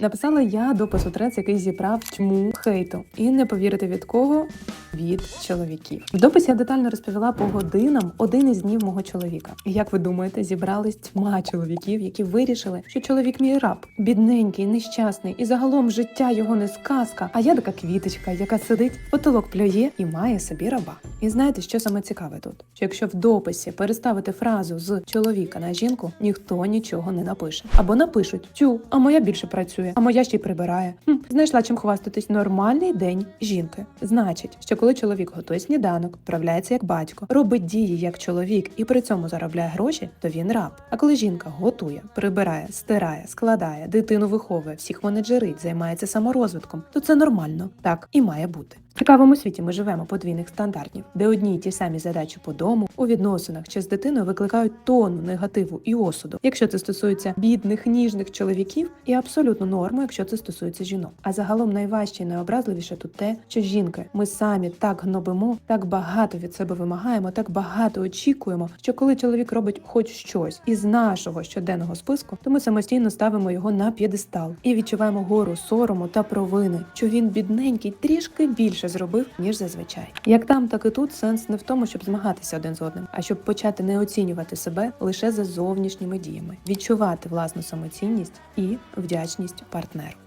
Написала я допис у трец, який зібрав тьму хейту, і не повірите від кого? Від чоловіків. В дописі я детально розповіла по годинам один із днів мого чоловіка. І як ви думаєте, зібрались тьма чоловіків, які вирішили, що чоловік мій раб, бідненький, нещасний, і загалом життя його не сказка. А я така квіточка, яка сидить, потолок плює і має собі раба. І знаєте, що саме цікаве тут? Що якщо в дописі переставити фразу з чоловіка на жінку, ніхто нічого не напише. Або напишуть тю, а моя більше працює, а моя ще й прибирає. Хм, знайшла чим хвастатись нормальний день жінки. Значить, що коли чоловік готує сніданок, вправляється як батько, робить дії як чоловік і при цьому заробляє гроші, то він раб. А коли жінка готує, прибирає, стирає, складає, дитину виховує, всіх менеджерить, займається саморозвитком, то це нормально, так і має бути. Цікавому світі ми живемо подвійних стандартів, де одні й ті самі задачі по дому у відносинах чи з дитиною викликають тонну негативу і осуду, якщо це стосується бідних, ніжних чоловіків, і абсолютно норму, якщо це стосується жінок. А загалом найважче і найобразливіше тут те, що жінки ми самі так гнобимо, так багато від себе вимагаємо, так багато очікуємо, що коли чоловік робить хоч щось із нашого щоденного списку, то ми самостійно ставимо його на п'єдестал і відчуваємо гору сорому та провини, що він бідненький трішки більше зробив ніж зазвичай. Як там, так і тут сенс не в тому, щоб змагатися один з одним, а щоб почати не оцінювати себе лише за зовнішніми діями, відчувати власну самоцінність і вдячність партнеру.